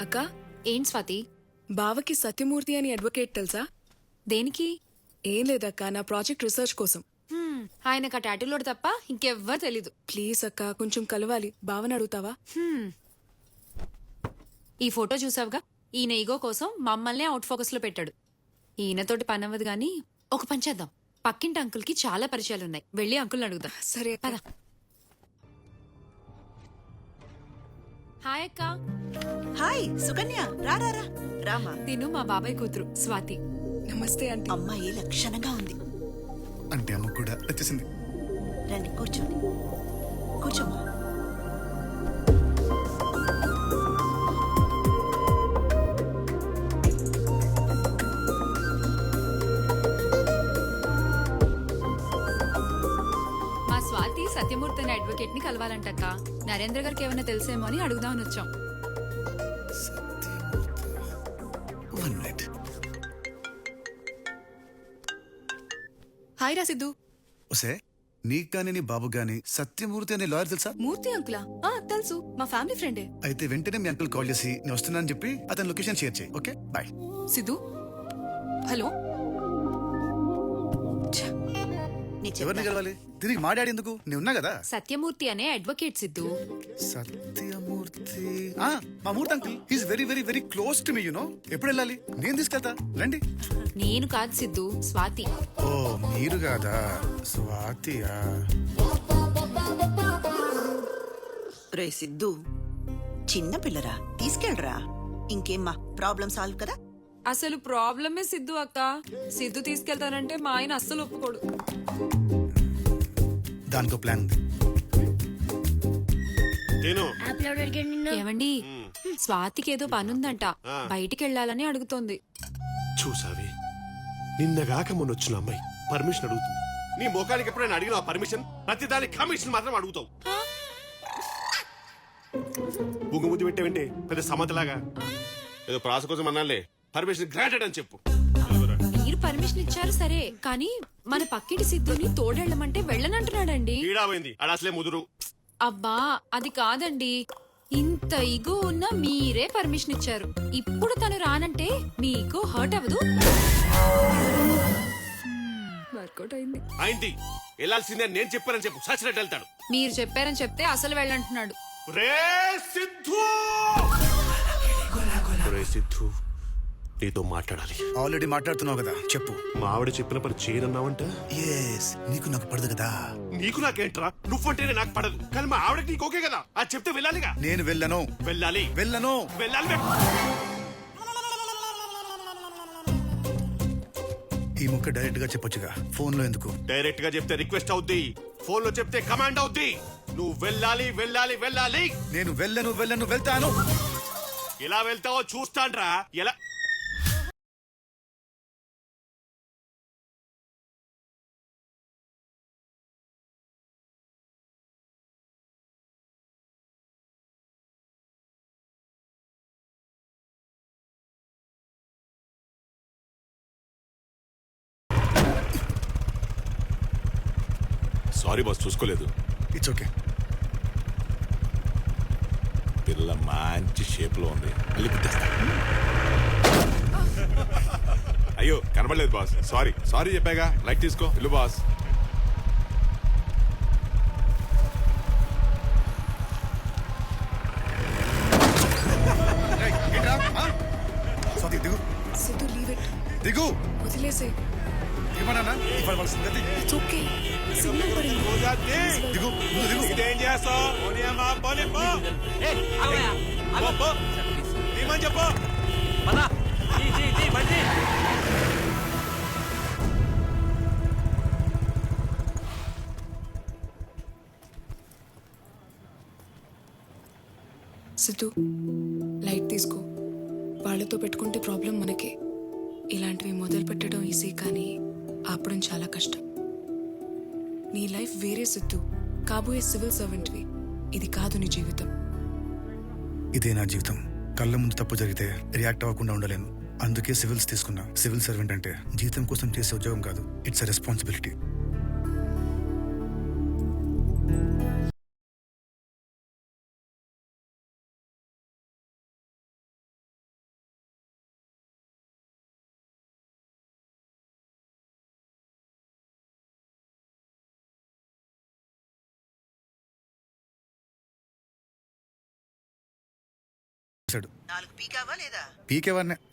అక్క ఏం స్వాతి? బావకి సత్యమూర్తి అని అడ్వకేట్ తెలుసా? దేనికి? ఏం లేదక్క నా ప్రాజెక్ట్ రీసెర్చ్ కోసం. హ్మ్, ఆయనకు ఆ టాటూలోడు తప్ప ఇంకెవ్వరు తెలీదు. ప్లీజ్ అక్క కొంచెం కలవాలి. బావని అడుగుతావా? హ్మ్. ఈ ఫోటో చూసావుగా? ఈయన ఈగో కోసం మమ్మల్ని అవుట్ ఫోకస్లో పెట్టాడు. ఈయనతోటి పని అవ్వదు గాని ఒక పని చేద్దాం. పక్కింటి అంకుల్కి చాలా పరిచయాలు ఉన్నాయి వెళ్ళి అంకుల్ని అడుగుదాం. సరే అక్క. పద. హాయ్ అక్క. హాయ్ సుకన్య. రా రా రా. రామా తిను మా బాబాయ్ కూతురు స్వాతి. నమస్తే ఆంటీ. అమ్మాయి లక్షణంగా ఉంది? అంటే అమ్మ కూడా వచ్చేసింది. రండి కూర్చోండి. కూర్చోమ్మా. స్వాతి సత్యమూర్తి అనే అడ్వకేట్ని కలవాలంటక్క. నరేంద్ర గారికి ఏమైనా తెలుసేమో అని అడుగుదామని వచ్చాం. వన్ మినిట్ హాయ్ రా సిద్ధు. ఒసే నీకు కానీ నీ బాబు గాని సత్యమూర్తి అనే లాయర్ తెలుసా? మూర్తి అంకులా? ఆ తెలుసు. మా ఫ్యామిలీ ఫ్రెండే. అయితే వెంటనే మీ అంకుల్ కాల్ చేసి నేను వస్తున్నానని చెప్పి అతని లొకేషన్ షేర్ చేయి ఓకే? బాయ్ సిద్ధు? హలో? ఎవరిని కలవాలి తిరిగి మాట్లాడి ఎందుకు? నేను ఉన్నా కదా? సత్యమూర్తి అనే అడ్వకేట్ సిద్ధు. సత్యమూర్తి. ఆ, మా Murthy uncle. He's very very very close to me you know ఎప్పుడు వెళ్ళాలి? నేను తీసుకెళ్తా. రండి. నేను కాదు సిద్ధు స్వాతి. ఓ మీరు కాదా? స్వాతియా? రే సిద్ధు చిన్న పిల్లరా తీసుకెళ్ళరా. ఇంకేమ్మా ప్రాబ్లం సాల్వ్ కదా? అసలు ప్రాబ్లమే సిద్ధు అక్క. సిద్ధు తీసుకెళ్తానంటే మా ఆయన అస్సలు ఒప్పుకోడు. దానికో ప్లాన్ ఉంది. తిను ఏమండి? స్వాతికి ఏదో పనుందంట. బయటికి వెళ్ళాలని అడుగుతోంది. చూసావి నిన్నగాక మొన్న వచ్చిన అమ్మాయి పర్మిషన్ అడుగుతుంది. నీ ముఖానికి ఎప్పుడైనా అడిగిన పర్మిషన్? ప్రతి దానికి కమిషన్ మాత్రం అడుగుతావు. బుగ్గుముద్దు పెట్టేవంటే పెద్ద సమతలాగా. ఏదో ప్రాస కోసం అన్నాలే పర్మిషన్ గ్రాంటెడ్ అని చెప్పు. పర్మిషన్ ఇచ్చారు సరే. కానీ మన పక్కిటి సిద్ధుని తోడెళ్ళమంటే వెళ్ళనంటున్నాడండి. ఈడాపోయింది అడ అసలే ముదురు. అబ్బా అది కాదండి. ఇంత ఇగో ఉన్న మీరే పర్మిషన్ ఇచ్చారు. ఇప్పుడు తను రానంటే మీకు హర్ట్ అవ్వదు? వర్కౌట్ అయింది. అయింది. వెళ్ళాల్సిందే నేను చెప్పానని చెప్పు. సచ్చినట్టు వెళ్తాడు. మీరు చెప్పారని చెప్తే అసలు వెళ్ళంటున్నాడు. రే సిద్ధు! రే సిద్ధు. నీతో మాట్లాడాలి. ఆల్రెడీ మాట్లాడుతున్నావు కదా చెప్పు. మా ఆవిడ చెప్పిన పని చేయనన్నావంట? ఎస్ నీకు నాకు పడదు కదా. నీకు నాకేంట్రా? నువ్వంటేనే నాకు పడదు. కానీ మా ఆవిడకి నీకు ఓకే కదా? అది చెప్తే వెళ్ళాలిగా? నేను వెళ్ళను. వెళ్ళాలి. వెళ్ళను. వెళ్ళాలి. ఈ ముక్క డైరెక్ట్గా చెప్పొచ్చుగా. ఫోన్లో ఎందుకు? డైరెక్ట్గా చెప్తే రిక్వెస్ట్ అవుద్ది. ఫోన్లో చెప్తే కమాండ్ అవుద్ది. నువ్వు వెళ్ళాలి వెళ్ళాలి వెళ్ళాలి. నేను వెళ్ళను వెళ్ళను వెళ్తాను. ఎలా వెళ్తావో చూస్తాన్రా ఎలా సారీ బాస్ చూసుకోలేదు. ఇట్స్ ఓకే పిల్ల మంచి షేప్లో ఉంది మళ్ళీ అయ్యో కనబడలేదు బాస్. సారీ సారీ చెప్పాగా. లైట్ తీసుకో. ఇల్లు బాస్. దిగు. దిగు. వదిలేసే ఏమన్నా ఇవాళ వాళ్ళ సంగతి ఇట్స్ ఓకే సిగ్నల్ పడింది దిగు ముందు దిగు. ఇదేం చేస్తావు చెప్పు? సిద్ధు లైట్ తీసుకో. వాళ్ళతో పెట్టుకుంటే ప్రాబ్లం మనకే. ఇలాంటివి మొదలు పెట్టడం ఈజీ కానీ ఆపడం చాలా కష్టం. నీ లైఫ్ వేరే సిద్ధు. కాబోయే సివిల్ సర్వెంట్వి. ఇది కాదు నీ జీవితం. ఇదే నా జీవితం. కళ్ళ ముందు తప్పు జరిగితే రియాక్ట్ అవ్వకుండా ఉండలేను. అందుకే సివిల్స్ తీసుకున్నా. సివిల్ సర్వెంట్ అంటే జీతం కోసం చేసే ఉద్యోగం కాదు. It's a responsibility. వచ్చాడు నాలుగు పీకావా లేదా?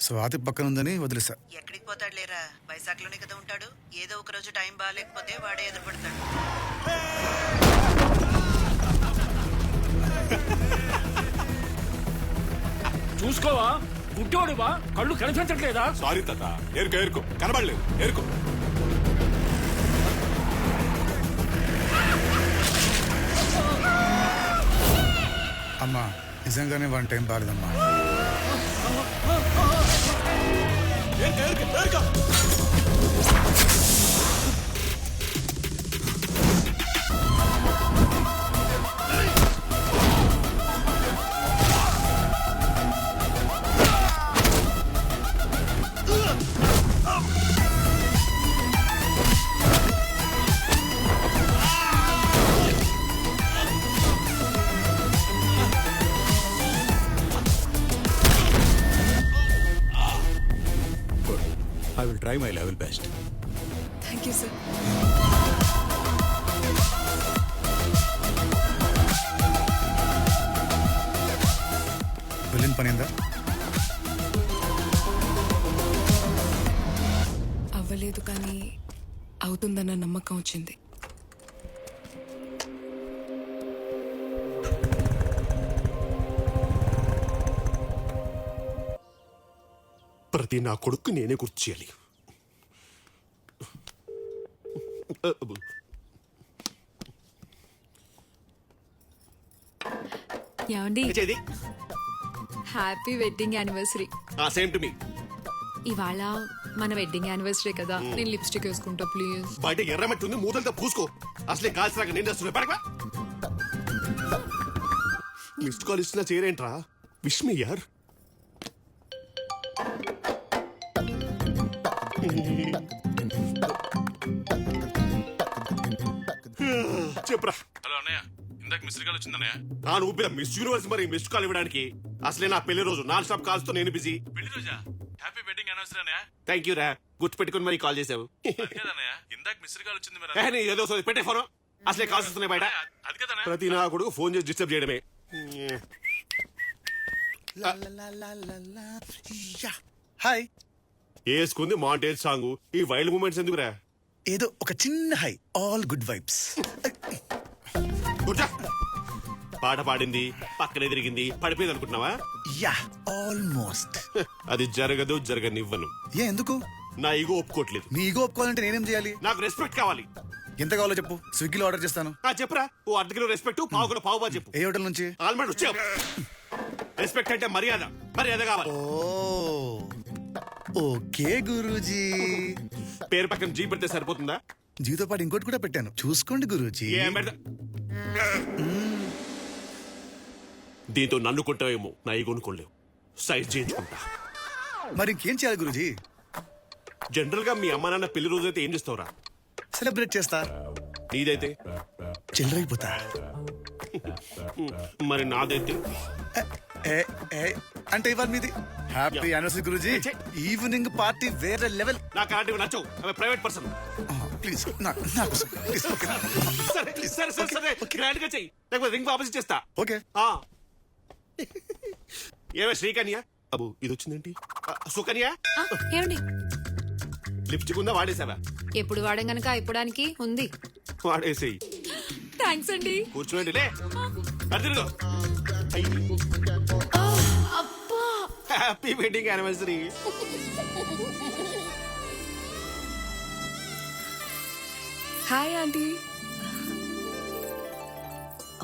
స్వాతి పక్కన ఉందని వదిలేసా ఎక్కడికి పోతాడు లేరా? వైజాగ్లోనే కదా ఉంటాడు. ఏదో ఒక రోజు టైం బాగాలేకపోతే వాడే ఎదురుపడతాడు. చూసుకోవా? గుడ్డోడువా కళ్ళు కనిపించట్లేదా? సారీ తాత. ఏరుకో ఏరుకో. కనబడలేదు. ఏరుకో. అమ్మా నిజంగానే వన్ టైం బాగాలేదమ్మా ఏర్క ఏర్క ఏర్క I will try my level best. Thank you sir వెళ్ళిన పని అవ్వలేదు కానీ అవుతుందన్న నమ్మకం వచ్చింది. ప్రతి నా కొడుకు నేనే గుర్తు చేయాలి. ఏమండి? చేది happy wedding anniversary. Same to me. ఇవాళ మన వెడ్డింగ్ యానివర్సరీ కదా. నేను లిప్స్టిక్ వేసుకుంటా ప్లీజ్. బయట ఎర్రమట్టి ఉంది మూతలతో పూసుకో. అసలే కాల్సినాక నేను చేస్తున్నా పడక మిస్డ్ కాల్ ఇస్తున్నా చేరేంట్రా విష్ మీ యార్ చెప్పురా? హలో అన్నయ్య ఇందాక మిస్డ్ కాల్ వచ్చిందన్నయ్య నా ఊపిన మిస్ యూనివర్స్ మరి మిస్డ్ కాల్ ఇవ్వడానికి అసలే నా పెళ్ళి రోజు నాన్ స్టాప్ కాల్స్తో నేను బిజీ. పెళ్ళి రోజా? హ్యాపీ వెడ్డింగ్ యానివర్సరీ అన్నయ్య. థ్యాంక్ యూ రా. గుర్తు పెట్టుకుని మరి కాల్ చేసావు. ఇందాక మిస్డ్ కాల్ వచ్చింది మరి నీ ఏదో సోది పెట్టే ఫోన్. అసలే కాల్స్ వస్తున్నాయి బయట. అది కదన్నయ్య. ప్రతి నా కొడుకు ఫోన్ చేసి డిస్టర్బ్ చేయడమే. హాయ్ వేసుకుంది మాంటేజ్ సాంగ్ ఈ వైల్డ్ మూమెంట్స్ ఎందుకురా? ఏదో ఒక చిన్న హై ఆల్ గుడ్ వైబ్స్ కూర్చో. పాట పాడింది పక్కనే తిరిగింది పడిపోయింది అనుకుంటున్నావా యా ఆల్మోస్ట్. అది జరగదు జరగనివ్వను. ఏ ఎందుకు? నా ఈగో ఒప్పుకోవట్లేదు. నీ ఈగో ఒప్పుకోవాలంటే నేనేం చేయాలి? నాకు రెస్పెక్ట్ కావాలి. ఎంత కావాలో చెప్పు. స్విగ్గీలో ఆర్డర్ చేస్తాను. ఆ చెప్పురా? ఓ అర్ధ కిలో రెస్పెక్ట్ పావు కిలో పావు బా చెప్పు. ఏ హోటల్ నుంచి? ఆల్మండ్ వచ్చే రెస్పెక్ట్ అంటే మర్యాద. మర్యాద కావాలి. ఓ ఓకే గురూజీ. పేరు పక్కన జీ పెడితే సరిపోతుందా? జీతో పాటు ఇంకోటి కూడా పెట్టాను. చూసుకోండి గురూజీ. ఏం పెడతా? దీంతో నన్ను కొంటావేమో నా ఈగోను కొనలేవు. సైజ్ చేయించుకుంటా. మరి ఇంకేం చేయాలి గురూజీ? జనరల్గా మీ అమ్మ నాన్న పెళ్ళి రోజు అయితే ఏం చేస్తావురా? సెలబ్రేట్ చేస్తా. నీదైతే? చిల్లరైపోతా మరి నాదైతే? ఏ, ఏ, అంటే ఇవాళ మీది హ్యాపీ యానివర్సరీ గురూజీ. ఈవినింగ్ పార్టీ వేరే లెవెల్ నాకు అలాంటివి నచ్చవు. అవి ప్రైవేట్ పర్సన్ ప్లీజ్ నా నా కోసం. ప్లీజ్ సరే సరే సరే సరే. గ్రాండ్గా చెయ్యి. లేకపోతే రింగ్ వాపస్ చేస్తా. ఓకే ఆ. ఏమే శ్రీకన్య? అబు ఇది వచ్చిందేంటి? సుకన్య? ఆ, ఏమండి? లిప్స్టిక్ ఉందా వాడేసావా? ఎప్పుడు వాడం గనక అయిపోవడానికి ఉంది. వాడేసేయి. థ్యాంక్స్ అండి. కూర్చోండి లే. అబ్బా happy wedding anniversary. Hi aunty.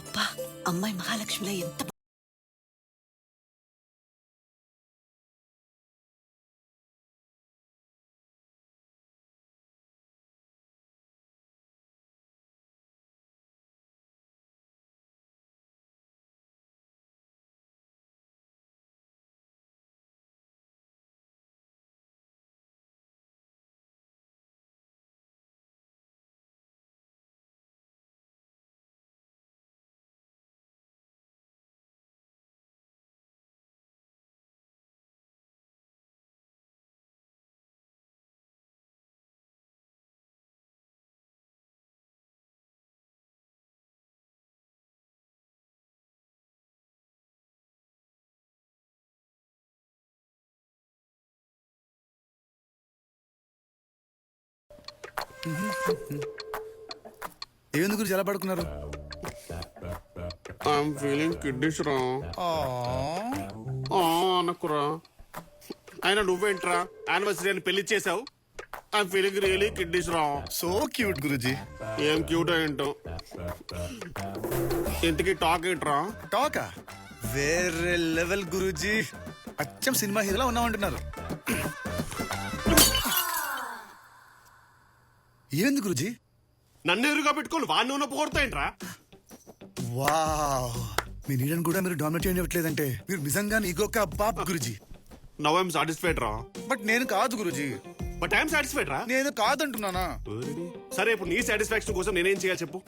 అబ్బా అమ్మాయి మహాలక్ష్మిలో ఎంత ఏంది గురించి ఎలా పడుకున్నారు? ఐఎమ్ ఫీలింగ్ కిడ్నీస్ రా. అనకురా. అయినా నువ్వేంట్రా? యానివర్సరీ అని పెళ్ళి చేసావు ఐఎమ్ ఫీలింగ్ రియలీ కిడ్నీస్ రా. So cute Guruji. ఏం క్యూట్ ఏంటో? ఇంతకీ టాక్ ఏంట్రా? టాకా? వేరే లెవెల్ గురూజీ. అచ్చం సినిమా హీరోలా ఉన్నామంటున్నారు ఏంది గురుజీ? నన్ను ఎదురుగా పెట్టుకొని వాడిని ఉన్న పోగొడతాయంట్రా వావ్. మీ నీడని కూడా మీరు డామినేట్ చేయట్లేదంటే మీరు నిజంగానే ఇగొక్క బాబ్ గురుజీ. నవ్ ఐఎమ్ సాటిస్ఫైడ్ రా. బట్ నేను కాదు గురుజీ. బట్ ఐఎమ్ సాటిస్ఫైడ్ రా. నేను కాదంటున్నానా? సరే ఇప్పుడు నీ సాటిస్ఫాక్షన్ కోసం నేనేం చేయాలి చెప్పు.